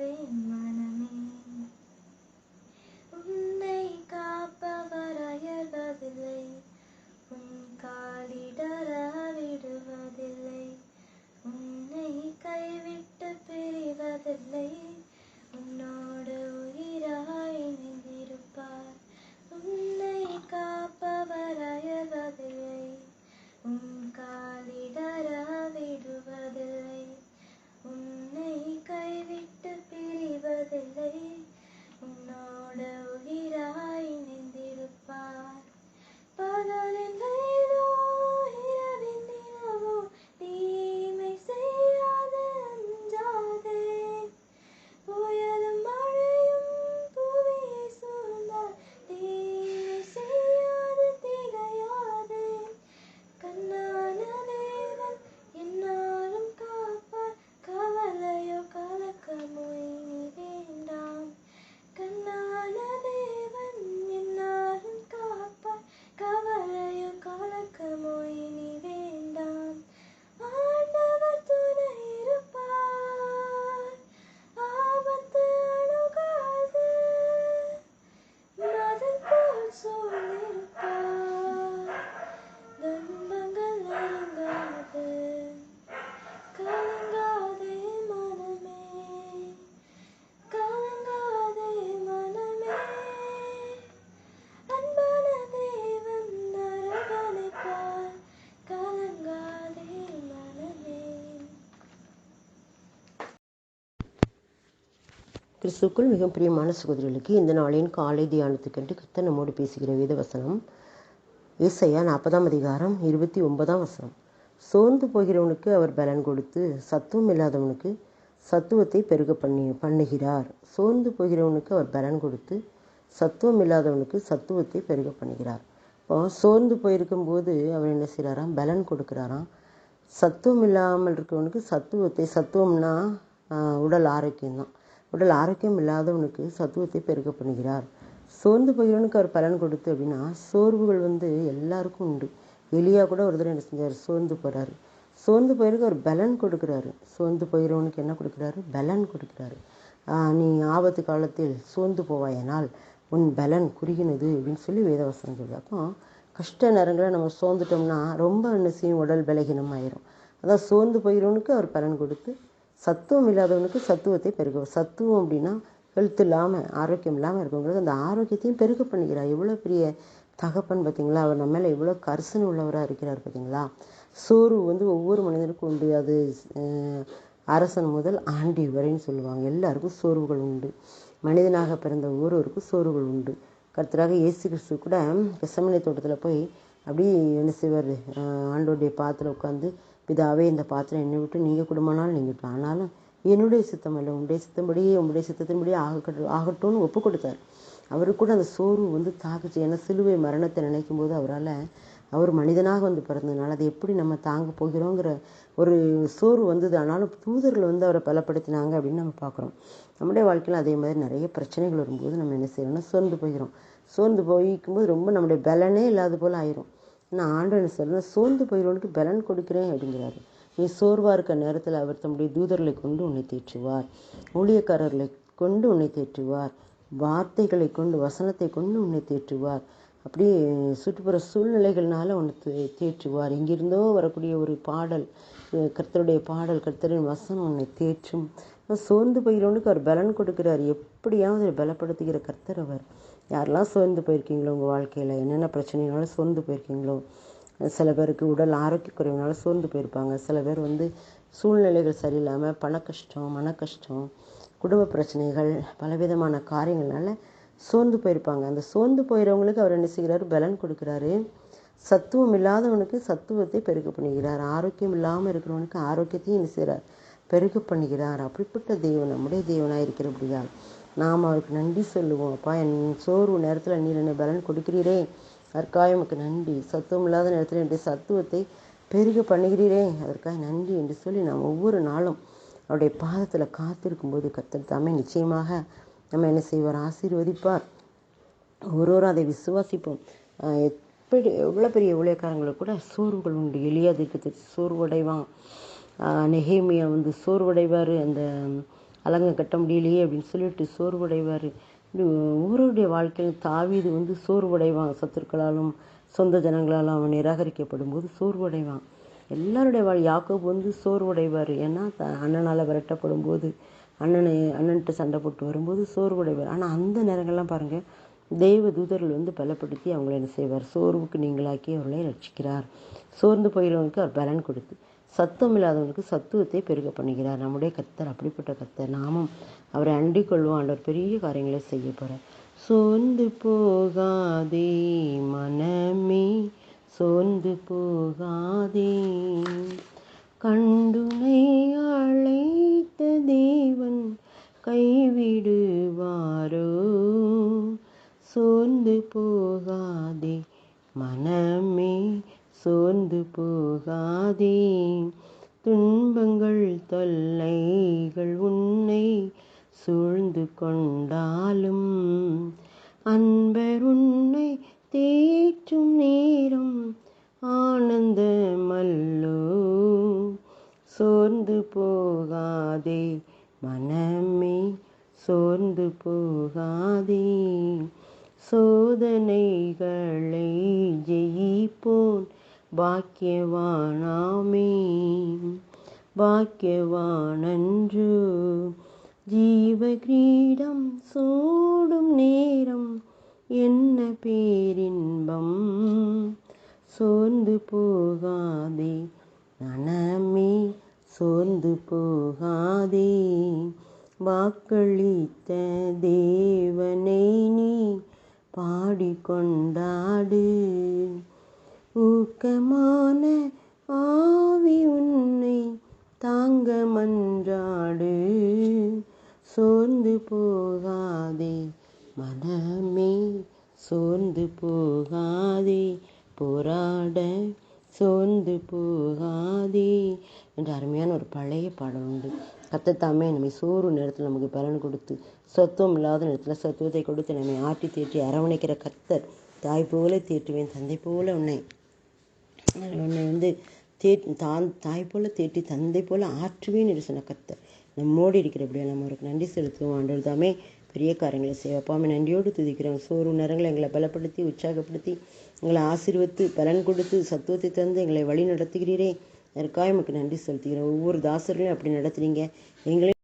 காக்காதே மனமே. உன்னை காப்பவராயர்வதில்லை உன் காலிடர விடுவதில்லை உன்னை கைவிட்டு பிரிவதில்லை. உன்னோ கிறிஸ்துக்குள் மிக பிரியமான சகோதரிகளுக்கு இந்த நாளின் காலை தியானத்துக்கென்று கத்த நம்மோடு பேசுகிற வேத வசனம். ஏசையா நாற்பதாம் அதிகாரம் இருபத்தி ஒன்பதாம் வசனம். சோர்ந்து போகிறவனுக்கு அவர் பலன் கொடுத்து சத்துவம் இல்லாதவனுக்கு சத்துவத்தை பெருக பண்ணி பண்ணுகிறார். சோர்ந்து போகிறவனுக்கு அவர் பலன் கொடுத்து சத்துவம் இல்லாதவனுக்கு சத்துவத்தை பெருக பண்ணுகிறார். இப்போ சோர்ந்து போயிருக்கும்போது அவர் என்ன செய்கிறாராம் பலன் கொடுக்குறாராம். சத்துவம் இல்லாமல் இருக்கிறவனுக்கு சத்துவத்தை சத்துவம்னா உடல் ஆரோக்கியம்தான். உடல் ஆரோக்கியம் இல்லாதவனுக்கு சத்துவத்தை பெருக்க பண்ணுகிறார். சோர்ந்து போகிறவனுக்கு அவர் பலன் கொடுத்து அப்படின்னா சோர்வுகள் வந்து எல்லாருக்கும் உண்டு. எளியாக கூட ஒரு தடவை என்ன செஞ்சார்? சோர்ந்து போகிறாரு சோர்ந்து போயிருக்கு அவர் பலன் கொடுக்குறாரு. சோர்ந்து போயிறவனுக்கு என்ன கொடுக்குறாரு? பலன் கொடுக்குறாரு. நீ ஆபத்து காலத்தில் சோர்ந்து போவாயனால் உன் பலன் குறுகினது அப்படின்னு சொல்லி வேதவசனம் சொல்லுது. அப்போ கஷ்ட நேரங்களில் நம்ம சோர்ந்துட்டோம்னா ரொம்ப என்ன செய்யும்? உடல் பலகீனமாயிரும். அதான் சோர்ந்து போயிறவனுக்கு அவர் பலன் கொடுத்து சத்துவம் இல்லாதவனுக்கு சத்துவத்தை பெருக. சத்துவம் அப்படின்னா ஹெல்த் இல்லாமல் ஆரோக்கியம் இல்லாமல் இருக்கவங்களுக்கு அந்த ஆரோக்கியத்தையும் பெருக பண்ணிக்கிறார். எவ்வளோ பெரிய தகப்பன் பார்த்தீங்களா அவர் நம்ம மேலே எவ்வளோ கரிசனை உள்ளவராக இருக்கிறார் பார்த்தீங்களா சோர்வு வந்து ஒவ்வொரு மனிதனுக்கும் உண்டு. அது அரசன் முதல் ஆண்டி வரைன்னு சொல்லுவாங்க. எல்லாருக்கும் சோர்வுகள் உண்டு. மனிதனாக பிறந்த ஒவ்வொருவருக்கும் சோர்வுகள் உண்டு. கருத்தராக இயேசு கிறிஸ்து கூட கெசமனை தோட்டத்தில் போய் அப்படியே என்ன செய்வார்? ஆண்டோடைய பாத்திரம் உட்காந்து பிதாவே இந்த பாத்திரம் என்னை விட்டு நீங்கள் குடும்பம்னாலும் நீங்கள் ஆனாலும் என்னுடைய சித்தம் இல்லை உங்களுடைய சித்தம்படியே உங்களுடைய சித்தத்தின்படியே ஆகட்டும் ஆகட்டும்னு ஒப்பு கொடுத்தார். அவருக்கு கூட அந்த சோர்வு வந்து தாக்குச்சு. ஏன்னா சிலுவை மரணத்தை நினைக்கும் போது அவரால் அவர் மனிதனாக வந்து பிறந்ததுனால அதை எப்படி நம்ம தாங்க போகிறோங்கிற ஒரு சோர்வு வந்தது. ஆனாலும் தூதர்கள் வந்து அவரை பலப்படுத்தினாங்க அப்படின்னு நம்ம பார்க்குறோம். நம்முடைய வாழ்க்கையில் அதே மாதிரி நிறைய பிரச்சனைகள் வரும்போது நம்ம என்ன செய்யறோம்னா சோர்ந்து போகிறோம் சோர்ந்து போய்க்கும்போது ரொம்ப நம்முடைய பலனே இல்லாத போல் ஆயிரும். நான் ஆண்டவன் என்ன சொல்கிறேன் சோர்ந்து போகிறவனுக்கு பலன் கொடுக்கிறேன் அப்படிங்கிறாரு. நீ சோர்வாக இருக்க நேரத்தில் அவர் தம்முடைய தூதர்களை கொண்டு உன்னை தேற்றுவார். ஊழியக்காரர்களை கொண்டு உன்னை தேற்றுவார். வார்த்தைகளை கொண்டு வசனத்தை கொண்டு உன்னை தேற்றுவார். அப்படியே சுற்றுப்புற சூழ்நிலைகள்னால உன்னை தே- தேற்றுவார். எங்கிருந்தோ வரக்கூடிய ஒரு பாடல் கர்த்தருடைய பாடல் கர்த்தரின் வசனம் உன்னை தேற்றும். சோர்ந்து போகிறவனுக்கு அவர் பலன் கொடுக்கிறார். எப்படியாவது பலப்படுத்துகிற கர்த்தர் அவர். யாரெல்லாம் சோர்ந்து போயிருக்கீங்களோ உங்கள் வாழ்க்கையில் என்னென்ன பிரச்சனைனால சோர்ந்து போயிருக்கீங்களோ சில பேருக்கு உடல் ஆரோக்கிய குறைவுனால சோர்ந்து போயிருப்பாங்க. சில பேர் வந்து சூழ்நிலைகள் சரியில்லாமல் பண கஷ்டம் மன கஷ்டம் குடும்ப பிரச்சனைகள் பலவிதமான காரியங்கள்னால சோர்ந்து போயிருப்பாங்க. அந்த சோர்ந்து போயிறவங்களுக்கு அவர் என்ன செய்கிறாரு? பலன் கொடுக்குறாரு. சத்துவம் இல்லாதவனுக்கு சத்துவத்தை பெருக பண்ணுகிறார். ஆரோக்கியம் இல்லாமல் இருக்கிறவனுக்கு ஆரோக்கியத்தையும் என்ன செய்கிறார் பெருக்க பண்ணுகிறார். அப்படிப்பட்ட தெய்வம் நம்முடைய தெய்வனாக இருக்கிறபடியால் நாம் அவருக்கு நன்றி சொல்லுவோம் அப்பா என் சோர்வு நேரத்தில் நீர் என்னை பலன் கொடுக்கிறீரே. அதற்காக உமக்கு நன்றி. சத்துவம் இல்லாத நேரத்தில் என்னுடைய சத்துவத்தை பெருக பண்ணுகிறீரே. அதற்காக நன்றி என்று சொல்லி நாம் ஒவ்வொரு நாளும் அவருடைய பாதத்தில் காத்திருக்கும்போது கத்தர் தாமே நிச்சயமாக நம்ம என்ன செய்வார்? ஆசீர்வதிப்பார். ஒருவரும் அதை விசுவாசிப்போம். எப்படி எவ்வளோ பெரிய ஊழியக்காரங்களுக்கு கூட சோர்வுகள் உண்டு. எளியதுக்கு சோர்வடைவான். நெகேமியா வந்து சோர்வடைவார். அந்த அலங்க கட்ட முடியலையே அப்படின்னு சொல்லிட்டு சோர்வடைவார். ஊருடைய வாழ்க்கையில் வாழ்க்கையிலும் தாவீது வந்து சோர்வடைவான். சத்துருக்களாலும் சொந்த ஜனங்களாலும் அவன் நிராகரிக்கப்படும் போது சோர்வடைவான். எல்லாருடைய வாழ் யாக்கோப் வந்து சோர்வடைவார். ஏன்னா த அண்ணனால் விரட்டப்படும் போது அண்ணனை அண்ணன்ட்டு சண்டை போட்டு வரும்போது சோர்வடைவார். ஆனால் அந்த நேரங்கள்லாம் பாருங்கள் தெய்வ தூதர்கள் வந்து பலப்படுத்தி அவங்கள என்ன செய்வார்? சோர்வுக்கு நீங்களாக்கி அவர்களை ரட்சிக்கிறார். சோர்ந்து போகிறவனுக்கு அவர் பலன் கொடுத்து சத்தம் இல்லாதவனுக்கு சத்துவத்தை பெருக பண்ணுகிறார். நம்முடைய கத்தர் அப்படிப்பட்ட கத்தர் நாமும் அவரை அண்டிக் கொள்வோம். ஆண்டவர் பெரிய காரியங்களை செய்ய போகிறார் சோர்ந்து போகாதே மனமே சோர்ந்து போகாதே கண் துன்பங்கள் தொல்லைகள் உன்னை சூழ்ந்து கொண்டாலும் அன்பர் உன்னை தேற்றும் நேரம் ஆனந்த மல்லோ. சோர்ந்து போகாதே மனமே சோர்ந்து போகாதே சோதனைகளை ஜெயிப்போன் பாக்கியவானாமே. பாக்கியவானன்று. ஜீவ கிரீடம் சூடும் நேரம் என்ன பேரின்பம்? சோர்ந்து போகாதே மனமே சோர்ந்து போகாதே வாக்களித்த தேவனை நீ பாடிக்கொண்டாடு. ஊக்கமான ஆவி உன்னை தாங்க மன்றாடு சோர்ந்து போகாதே மனமே சோர்ந்து போகாதே போராட சோர்ந்து போகாதே என்ற அருமையான ஒரு பழைய பாடல் உண்டு. கத்தத்தாமே நம்மை சோறு நேரத்தில் நமக்கு பலன் கொடுத்து சத்துவம் இல்லாத நேரத்தில் சத்துவத்தை கொடுத்து நம்மை ஆட்டி தேற்றி அரவணைக்கிற கத்தர் தாய் போல தேற்றுவேன் தந்தை போல உன்னை. உன்னை வந்து தே தான் தாய் போல் தேற்றி தந்தை போல் ஆற்றுவேன் என்று சொன்ன கத்தர் நம்மோடு இருக்கிற நம்ம அவருக்கு நன்றி செலுத்துவோம். ஆண்டவர் தாமே பெரிய காரியங்களை செய்வப்பாமே நன்றியோடு துதிக்கிறோம். சோறு நேரங்களை எங்களை பலப்படுத்தி உற்சாகப்படுத்தி எங்களை ஆசீர்வத்து பலன் கொடுத்து சத்துவத்தை தந்து எங்களை வழி நடத்துகிறீரே. அதற்காக நமக்கு நன்றி செலுத்துகிறோம். ஒவ்வொரு தாசர்களையும் அப்படி நடத்துகிறீங்க எங்களையும்